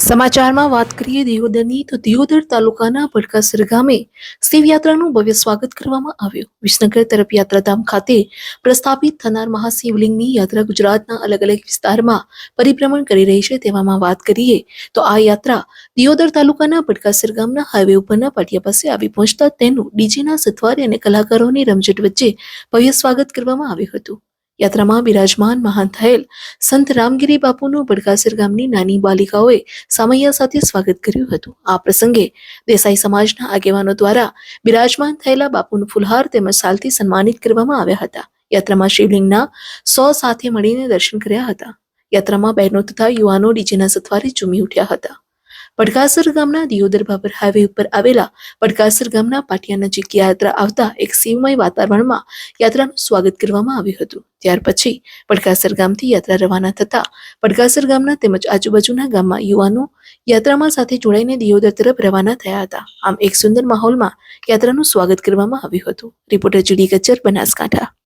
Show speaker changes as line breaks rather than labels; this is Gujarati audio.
સમાચારમાં વાત કરીએ દિયોદરની, તો દિયોદર તાલુકાના ભડકાસર ગામે શિવયાત્રાનું ભવ્ય સ્વાગત કરવામાં આવ્યું. વિસનગર તરફ યાત્રાધામ ખાતે પ્રસ્થાપિત થનાર મહાશિવલિંગની યાત્રા ગુજરાતના અલગ અલગ વિસ્તારમાં પરિભ્રમણ કરી રહી છે તેવામાં વાત કરીએ, તો આ યાત્રા દિયોદર તાલુકાના ભડકાસર ગામના હાઈવે ઉપરના પાટિયા પાસે આવી પહોંચતા તેનું ડીજેના સથવારી અને કલાકારોની રમઝટ વચ્ચે ભવ્ય સ્વાગત કરવામાં આવ્યું હતું. યાત્રામાં બિરાજમાન મહાન થયેલ સંત રામગીરી બાપુનું બડકાસર ગામની નાની બાલિકાઓએ સામૈયા સાથે સ્વાગત કર્યું હતું. આ પ્રસંગે દેસાઈ સમાજના આગેવાનો દ્વારા બિરાજમાન થયેલા બાપુનું ફુલહાર તેમજ સાલથી સન્માનિત કરવામાં આવ્યા હતા. યાત્રામાં શિવલિંગના સો સાથે મળીને દર્શન કર્યા હતા. યાત્રામાં બહેનો તથા યુવાનો ડીજેના સથવારે ઝૂમી ઉઠ્યા હતા. પડકાસર ગામના દિયોદર બાબર હાઈવે ઉપર આવેલા પડકાસર ગામના પાટિયા નજીક યાત્રા આવતા એક શિવમય વાતાવરણમાં યાત્રાનું સ્વાગત કરવામાં આવ્યું હતું. ત્યાર પછી પડકાસર ગામથી યાત્રા રવાના થતા પડકાસર ગામના તેમજ આજુબાજુના ગામમાં યુવાનો યાત્રામાં સાથે જોડાઈને દિયોદર તરફ રવાના થયા હતા. આમ એક સુંદર માહોલમાં યાત્રાનું સ્વાગત કરવામાં આવ્યું હતું. રિપોર્ટર જીડી કચ્છર બનાસકાંઠા.